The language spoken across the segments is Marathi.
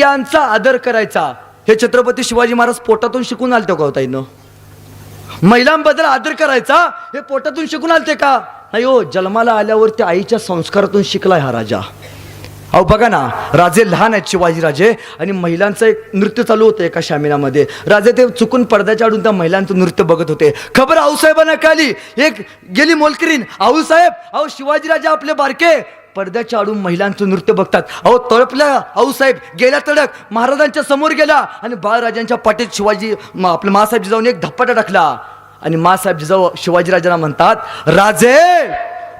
स्त्रियांचा आदर करायचा. हे छत्रपती शिवाजी महाराज पोटातून शिकून आलते का होता महिलांबद्दल आदर करायचा हे पोटातून शिकून आलते का? नाही हो जन्माला आल्यावर त्या आईच्या संस्कारातून शिकलाय हा राजा. अहो बघा ना राजे लहान आहेत शिवाजीराजे आणि महिलांचं एक नृत्य चालू होतं एका शामिनामध्ये राजे ते चुकून पडद्याच्या आडून त्या महिलांचं नृत्य बघत होते. खबर आऊसाहेबांना कळली. एक गेली मोलकरीन आऊसाहेब अहो शिवाजीराजे आपले बारके. पडद्याच्या आडून महिलांचं नृत्य बघतात. अहो तळपल्या साहेब गेल्या तडक महाराजांच्या समोर गेला. आणि बाळराजांच्या पाठीत शिवाजी आपलं मासाहेब जिजाऊन एक धप्पाटा टाकला. आणि मासाहेब जिजाऊ शिवाजीराजांना म्हणतात राजे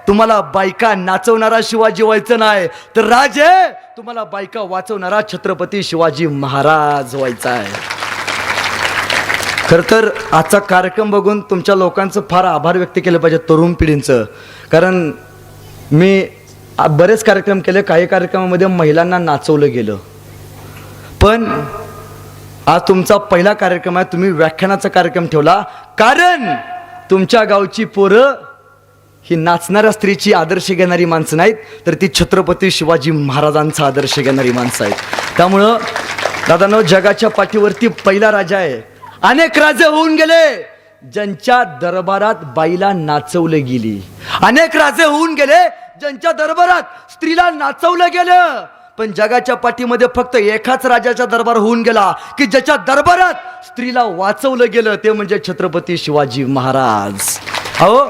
तुम्हाला बायका नाचवणारा शिवाजी व्हायचं नाही. तर राजे तुम्हाला बायका वाचवणारा छत्रपती शिवाजी महाराज व्हायचा आहे. खरं तर आजचा कार्यक्रम बघून तुमच्या लोकांचं फार आभार व्यक्त केलं पाहिजे तरुण पिढींचं. कारण मी बरेच कार्यक्रम केले. काही कार्यक्रमामध्ये महिलांना नाचवलं गेलं. पण आज तुमचा पहिला कार्यक्रम आहे. तुम्ही व्याख्यानाचा कार्यक्रम ठेवला. कारण तुमच्या गावची पोरं ही नाचणाऱ्या स्त्रीची आदर्श घेणारी माणसं नाहीत तर ती छत्रपती शिवाजी महाराजांचा आदर्श घेणारी माणसं आहेत. त्यामुळं दादानो जगाच्या पाठीवरती पहिला राजा आहे. अनेक राजे होऊन गेले ज्यांच्या दरबारात बाईला नाचवलं गेली. अनेक राजे होऊन गेले ज्यांच्या दरबारात स्त्रीला नाचवलं गेलं पण जगाच्या पाठीमध्ये फक्त एकाच राजाचा दरबार होऊन गेला की ज्याच्या दरबारात स्त्रीला वाचवलं गेलं ते म्हणजे छत्रपती शिवाजी महाराज. अहो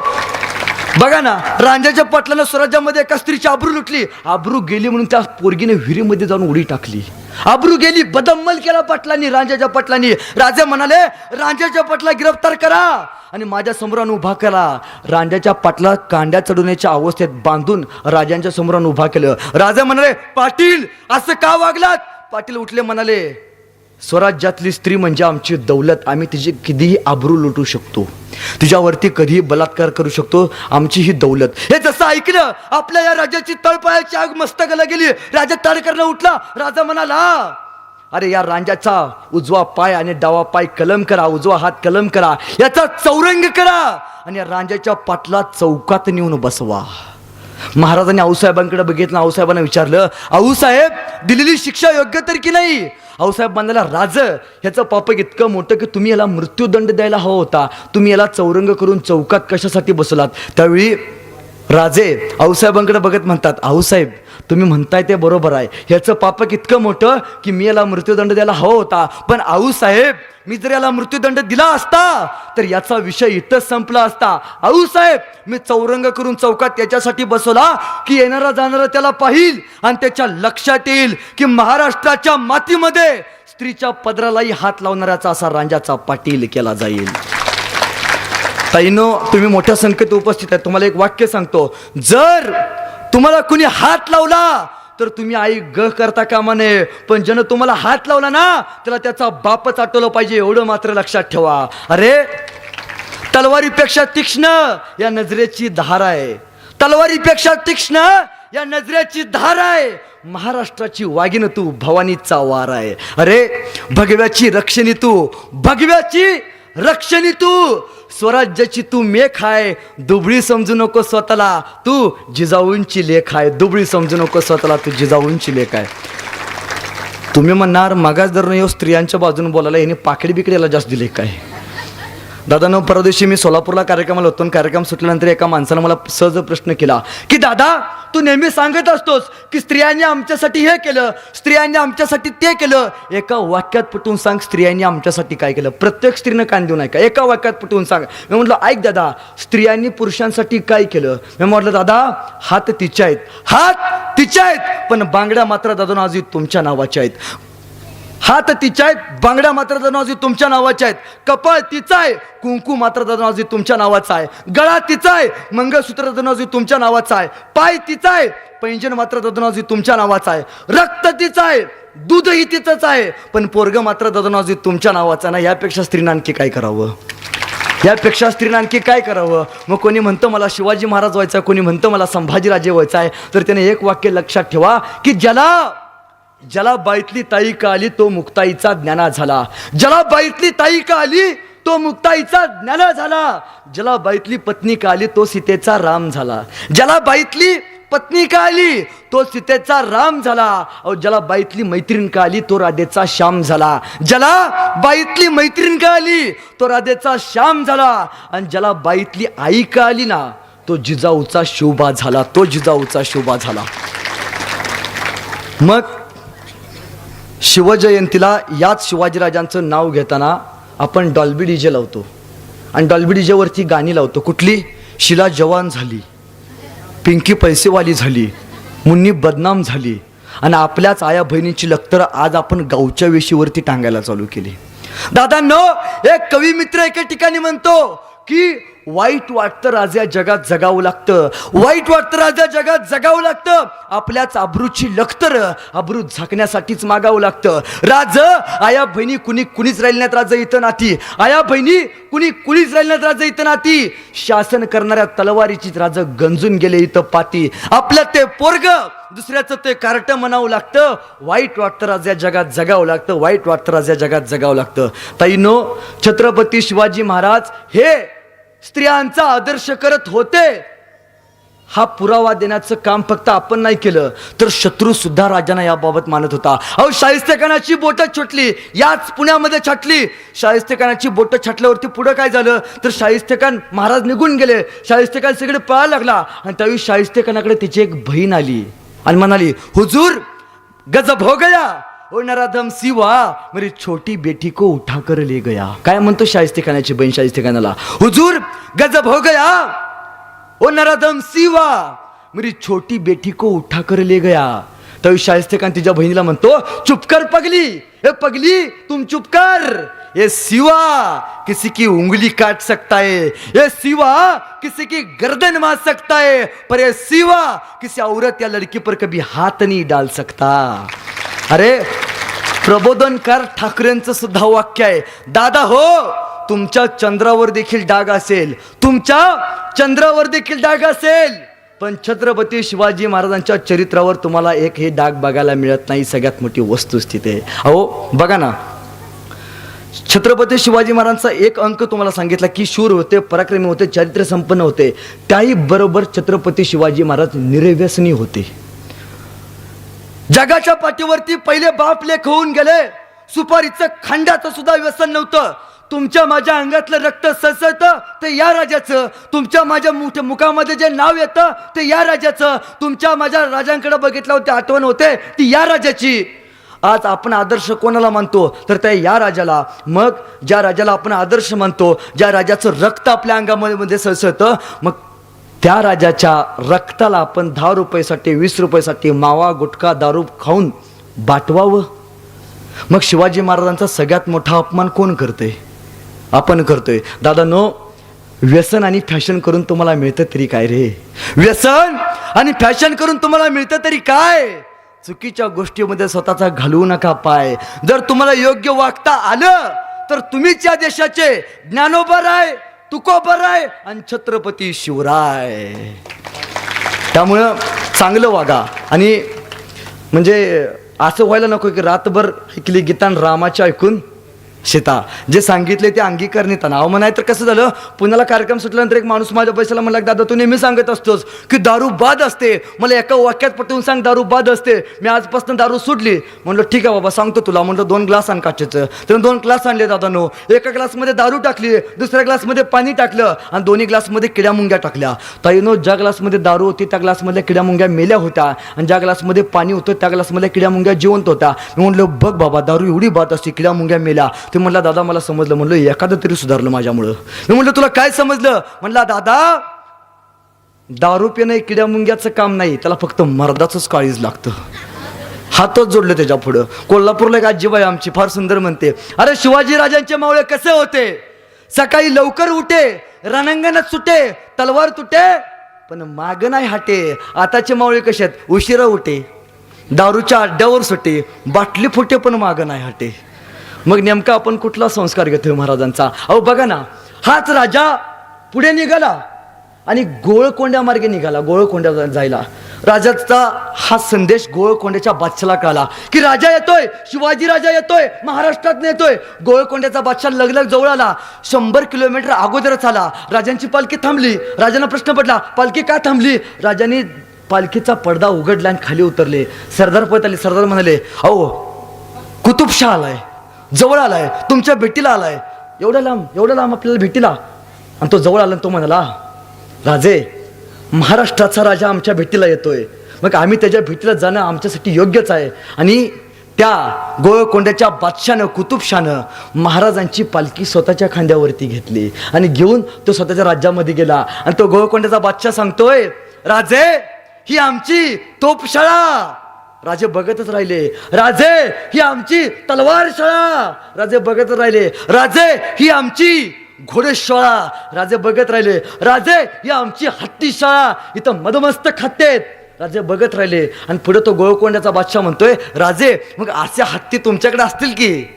बघा ना रांजाच्या पाटलानं स्वराज्यामध्ये एका स्त्रीची आबरू लुटली. आबरू गेली म्हणून त्या पोरगीने विहिरीमध्ये जाऊन उडी टाकली. आबरू गेली बदम्मल केला पाटलांनी रांजाच्या पाटलांनी. राजे म्हणाले रांजाच्या पाटला गिरफ्तार करा. आणि माझ्या समोरान उभा केला. रांजाच्या पाटला कांड्या चढवण्याच्या अवस्थेत बांधून राजांच्या समोरान उभा केलं. राजा म्हणाले पाटील असं का वागलात? पाटील उठले म्हणाले स्वराज्यातली स्त्री म्हणजे आमची दौलत. आम्ही तिची कधीही आबरू लुटू शकतो. तिच्यावरती कधीही बलात्कार करू शकतो. आमची ही दौलत. हे जसं ऐकलं आपल्या या राजाची तळपायाची आग मस्तकाला गेली. राजा ताडकरनं उठला. राजा म्हणाला अरे या रांजाचा उजवा पाय आणि डावा पाय कलम करा. उजवा हात कलम करा. याचा चौरंग करा आणि या रांजाच्या पाटला चौकात नेऊन बसवा. महाराजांनी आऊसाहेबांकडे बघितलं. आऊसाहेबांना विचारलं आऊसाहेब दिलेली शिक्षा योग्य तर की नाही? आऊसाहेब म्हणाला राज ह्याचं पाप इतकं मोठं की तुम्ही याला मृत्यूदंड द्यायला हवा होता. तुम्ही याला चौरंग करून चौकात कशासाठी बसवलात? त्यावेळी राजे आऊसाहेबांकडे बघत म्हणतात आऊसाहेब तुम्ही म्हणताय ते बरोबर आहे. ह्याचं पाप इतकं मोठं की मी याला मृत्यूदंड द्यायला हवा होता. पण आऊसाहेब मी जर याला मृत्यूदंड दिला असता तर याचा विषय इथंच संपला असता. आऊसाहेब मी चौरंग करून चौकात त्याच्यासाठी बसवला की येणारा जाणारा त्याला पाहिल आणि त्याच्या लक्षात येईल की महाराष्ट्राच्या मातीमध्ये स्त्रीच्या पदरालाही हात लावणाऱ्याचा असा रांजाचा पाटील केला जाईल. ताईनो तुम्ही मोठ्या संख्येत उपस्थित आहे. तुम्हाला एक वाक्य सांगतो. जर तुम्हाला कुणी हात लावला तर तुम्ही आई ग करता कामा नये पण ज्यानं तुम्हाला हात लावला ना त्याला त्याचा बापच आठवलं पाहिजे एवढं मात्र लक्षात ठेवा. अरे तलवारीपेक्षा तीक्ष्ण या नजरेची धार आहे. तलवारीपेक्षा तीक्ष्ण या नजरेची धार आहे. महाराष्ट्राची वागिन तू भवानीचा वार आहे. अरे भगव्याची रक्षणी तू भगव्याची रक्षणी तू स्वराज्याची तू मेख आहे दुबळी समजू नको स्वतःला. तू जिजाऊंची लेख आहे दुबळी समजू नको स्वतःला तू जिजाऊंची लेख आहे. तुम्ही म्हणणार मागास धरणं येऊ स्त्रियांच्या बाजूने बोलायला याने पाकडी बिकडीला जास्त दिले काय? दादा परवा मी सोलापूरला कार्यक्रमाला होतो कार्यक्रम सुटल्यानंतर एका माणसानं मला सहज प्रश्न केला की दादा तू नेहमी सांगत असतोस की स्त्रियांनी आमच्यासाठी हे केलं स्त्रियांनी आमच्यासाठी ते केलं. एका वाक्यात पटवून सांग स्त्रियांनी आमच्यासाठी काय केलं? प्रत्येक स्त्रीनं कान देऊ नका. एका वाक्यात पटवून सांग. मी म्हटलं ऐक दादा स्त्रियांनी पुरुषांसाठी काय केलं? मी म्हटलं दादा हात तिच्या आहेत. हात तिच्या आहेत. पण बांगड्या मात्र दादा आजही तुमच्या नावाच्या आहेत. हात तिच्या आहेत बांगड्या मात्र दरवाजी तुमच्या नावाच्या आहेत कपाळ तिचा आहे कुंकू मात्र दरवाजी तुमच्या नावाचा आहे गळा तिचा आहे मंगळसूत्र दरवाजी तुमच्या नावाचा आहे पाय तिचा आहे पैंजण मात्र दरवाजी तुमच्या नावाचा आहे रक्त तिचं आहे दूधही तिचंच आहे पण पोरग मात्र ददनाजी तुमच्या नावाचा ना यापेक्षा स्त्रीनं आणखी काय करावं? यापेक्षा स्त्रीनं आणखी काय करावं? मग कोणी म्हणतं मला शिवाजी महाराज व्हायचा कोणी म्हणतं मला संभाजीराजे व्हायचा आहे तर त्याने एक वाक्य लक्षात ठेवा की ज्याला ज्याला बाईतली ताई का आली तो मुक्ताईचा ज्ञाना झाला. ज्याला बाईतली ताई का आली तो मुक्ताईचा ज्ञाना झाला. ज्याला बाईतली पत्नी का आली तो सीतेचा राम झाला. ज्याला बाईतली पत्नी का आली तो सीतेचा राम झाला. अहो ज्याला बाईतली मैत्रीण का आली तो राधेचा श्याम झाला. ज्याला बाईतली मैत्रीण का आली तो राधेचा श्याम झाला. आणि ज्याला बाईतली आई का आली ना तो जिजाऊचा शोभा झाला. तो जिजाऊचा शोभा झाला. मग शिवजयंतीला याच शिवाजीराजांचं नाव घेताना आपण डॉल्बी डीजे लावतो. आणि डॉल्बी डीजेवरती गाणी लावतो. कुठली? शिला जवान झाली पिंकी पैसेवाली झाली मुन्नी बदनाम झाली. आणि आपल्याच आया बहिणीची लखतर आज आपण गावच्या वेशीवरती टांगायला चालू केली. दादांनो एक कवी मित्र एके ठिकाणी म्हणतो की वाईट वाटतं राजा जगात जगावं लागतं. वाईट वाटतं राजा जगात जगावं लागतं. आपल्याच अब्रूची लखतर अब्रू झाकण्यासाठीच मागावं लागतं. राज आया बहिणी कुणी कुणीच राहिल्यात नाहीत राजा इथं नाती. आया बहिणी कुणी कुणीच राहिल्यात नाहीत राजा इथं नाती. शासन करणाऱ्या तलवारीचीच राजा गंजून गेले इथं पाती. आपलं ते पोरग दुसऱ्याचं ते कार्ट म्हणावं लागतं. वाईट वाटतं राजा जगात जगावं लागतं. वाईट वाटतं राजा जगात जगावं लागतं. ताईनो छत्रपती शिवाजी महाराज हे स्त्रियांचा आदर्श करत होते. हा पुरावा देण्याचं काम फक्त आपण नाही केलं तर शत्रू सुद्धा राजांना याबाबत मानत होता. अहो शाहिस्तेखानाची बोटं छटली याच पुण्यामध्ये छाटली. शाहिस्तेखानाची बोटं छाटल्यावरती पुढं काय झालं? तर शाहिस्तेखान महाराज निघून गेले. शाहिस्तेखान सगळे पळायला लागला. आणि त्यावेळी शाहिस्तेखानाकडे तिची एक बहीण आली. आणि म्हणाली हुजूर गजब हो गया. ओ नराधम सिवा मेरी छोटी बेटी को उठा कर ले गया। काय म्हणतो शाहिस्ते खानाची बहीण शाहिस्ते खानाला? हुजूर गजब हो गया। ओ नराधम सिवा मेरी छोटी बेटी को उठा कर ले गया। तर शाहिस्ते खान तिच्या बहिणीला म्हणतो चुप कर पगली हे पगली तुम चुप कर। ये सिवा किसी की उंगली काट सकता है। ये सिवा किसी की गर्दन मार सकता है। पर ये सिवा किसी औरत या लड़की पर कभी हाथ नहीं डाल सकता। अरे प्रबोधनकार ठाकरेंचं सुद्धा वाक्य आहे. दादा हो तुमच्या चंद्रावर देखील डाग असेल. तुमच्या चंद्रावर देखील डाग असेल. पण छत्रपती शिवाजी महाराजांच्या चरित्रावर तुम्हाला एक हे डाग बघायला मिळत नाही. सगळ्यात मोठी वस्तुस्थिती आहे. अहो बघा ना. छत्रपती शिवाजी महाराजांचा एक अंक तुम्हाला सांगितला की शूर होते पराक्रमी होते चारित्र्य संपन्न होते. त्याही बरोबर छत्रपती शिवाजी महाराज निर्व्यसनी होते. जगाच्या पाठीवरती पहिले बाप लेख होऊन गेले. सुपारीचं खांड्याचं सुद्धा व्यसन नव्हतं. तुमच्या माझ्या अंगातलं रक्त ससळतं ते या राजाचं. तुमच्या माझ्या मुठ मुखामध्ये जे नाव येतं ते या राजाचं. तुमच्या माझ्या राजांकडे बघितलं होते आठवण होते ती या राजाची. आज आपण आदर्श कोणाला मानतो? तर त्या या राजाला. मग ज्या राजाला आपण आदर्श मानतो ज्या राजाचं रक्त आपल्या अंगामध्ये मध्ये सळसळतं मग त्या राजाच्या रक्ताला आपण दहा रुपयासाठी वीस रुपयासाठी मावा गुटखा दारू खाऊन बाटवावं? मग शिवाजी महाराजांचा सगळ्यात मोठा अपमान कोण करतोय आपण करतोय. दादा नो व्यसन आणि फॅशन करून तुम्हाला मिळतं तरी काय रे? व्यसन आणि फॅशन करून तुम्हाला मिळतं तरी काय? चुकीच्या गोष्टीमध्ये स्वतःचा घालवू नका पाय. जर तुम्हाला योग्य वागता आलं तर तुम्हीच या देशाचे ज्ञानोबर आहे. तुकोबराय आणि छत्रपती शिवराय. त्यामुळं चांगलं वागा. आणि म्हणजे असं व्हायला नको की रातभर ऐकली गीतान रामाच्या ऐकून शेता. जे सांगितले ते अंगीकारण्यात आलं अहो म्हणाय तर कसं झालं? पुण्याला कार्यक्रम सुटल्यानंतर एक माणूस माझ्या पैशाला म्हणला दादा तू नेहमी सांगत असतोस की दारू बाद असते. मला एका वाक्यात पटवून सांग दारू बाद असते. मी आजपासून दारू सुटली म्हणलं ठीक आहे बाबा सांगतो तुला. म्हणलं दोन ग्लास आण काचेचं. त्यानं दोन ग्लास आणले दादा नो. एका ग्लासमध्ये दारू टाकली दुसऱ्या ग्लासमध्ये पाणी टाकलं आणि दोन्ही ग्लासमध्ये किड्या मुंग्या टाकल्या. ताईनो ज्या ग्लासमध्ये दारू होती त्या ग्लासमधल्या किड्या मुंग्या मेल्या होत्या आणि ज्या ग्लासमध्ये पाणी होतं त्या ग्लासमधल्या किड्या मुंग्या जिवंत होत्या. मी म्हणलं बघ बाबा दारू एवढी बाद असते किड्या मुंग्या मेल्या. ते म्हणला दादा मला समजलं. म्हणलं एखादं तरी सुधारलं माझ्यामुळं. मी म्हणलं तुला काय समजलं? म्हणला दादा दारू पिणं किड्या मुंग्याचं काम नाही त्याला फक्त मर्दाचंच काळीज लागतं. हातच जोडलं त्याच्या पुढं. कोल्हापूरला एक आजीबाई आमची फार सुंदर म्हणते. अरे शिवाजी राजांचे मावळे कसे होते? सकाळी लवकर उठे रणांगणात सुटे तलवार तुटे पण माग नाही हाटे. आताचे मावळे कसे आहेत? उशिरा उठे. दारूच्या अड्ड्यावर सुटे. बाटली फुटे पण माग नाही हाटे. मग नेमका आपण कुठला संस्कार घेतोय महाराजांचा? अहो बघा ना हाच राजा पुढे निघाला आणि गोळकोंड्या मार्गे निघाला गोळकोंड्या जायला. राजाचा हा संदेश गोळकोंड्याच्या बादशाला कळाला की राजा येतोय शिवाजी राजा येतोय महाराष्ट्रात येतोय. गोळकोंड्याचा बादशाह लगलग जवळ आला शंभर किलोमीटर अगोदरच आला. राजांची पालखी थांबली राजांना प्रश्न पडला पालखी का थांबली? राजाने पालखीचा पडदा उघडला आणि खाली उतरले. सरदार पळत आले सरदार म्हणाले अहो कुतुबशाह आलाय. जवळ आलाय तुमच्या भेटीला आलाय. एवढ्या लांब एवढ्या लांब आपल्याला भेटीला? आणि तो जवळ आला आणि तो म्हणाला राजे महाराष्ट्राचा राजा आमच्या भेटीला येतोय. मग आम्ही त्याच्या भेटीला जाणं आमच्यासाठी योग्यच आहे. आणि त्या गोळकोंड्याच्या बादशानं कुतुबशानं महाराजांची पालखी स्वतःच्या खांद्यावरती घेतली आणि घेऊन तो स्वतःच्या राज्यामध्ये गेला. आणि तो गोळकोंड्याचा बादशाह सांगतोय राजे ही आमची तोपशाळा राजे बघतच राहिले. राजे ही आमची तलवार शाळा. राजे बघतच राहिले. राजे ही आमची घोडेशाळा राजे बघत राहिले. राजे ही आमची हत्ती शाळा. इथं मदमस्त खातेत राजे बघत राहिले. आणि पुढे तो गोळकोंड्याचा बादशाह म्हणतोय राजे मग असे हत्ती तुमच्याकडे असतील की?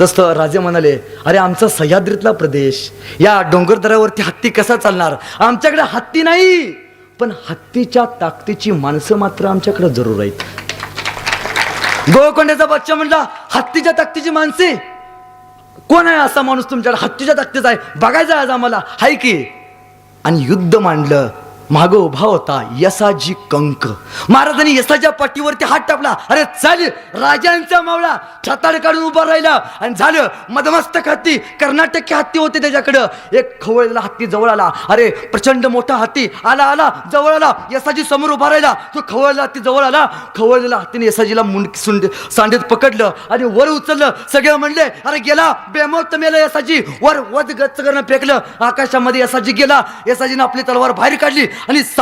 तसं राजे म्हणाले अरे आमचा सह्याद्रीतला प्रदेश. या डोंगरदऱ्यावरती हत्ती कसा चालणार? आमच्याकडे हत्ती नाही. पण हत्तीच्या ताकदीची माणसं मात्र आमच्याकडे जरूर आहेत. गोळकोंड्याचा बच्चा म्हणला हत्तीच्या ताकदीची माणसे? कोण आहे असा माणूस तुमच्याकडे? हत्तीच्या ताकदीचा आहे. बघायचं आज आम्हाला. हाय की? आणि युद्ध मांडलं. माग उभा होता यसाजी कंक. महाराजांनी यसाच्या पाठीवरती हात टाकला अरे चाल राजांचा मावळा. छाताड काढून उभा राहिला. आणि झालं मदमस्तक हत्ती कर्नाटकी हत्ती होते त्याच्याकडं. एक खवळलेला हत्ती जवळ आला. अरे प्रचंड मोठा हत्ती. आला आला जवळ आला. यसाजी समोर उभा राहिला. तो खवळलेला हत्ती जवळ आला. खवळलेला हत्तीने यसाजीला मुंड सुंड सांडीत पकडलं आणि वर उचललं. सगळे म्हणले अरे गेला. बेमोत मेला यसाजी. वर वध गच्च करणं फेकलं. आकाशामध्ये यसाजी गेला. यसाजीनं आपली तलवार बाहेर काढली. आणि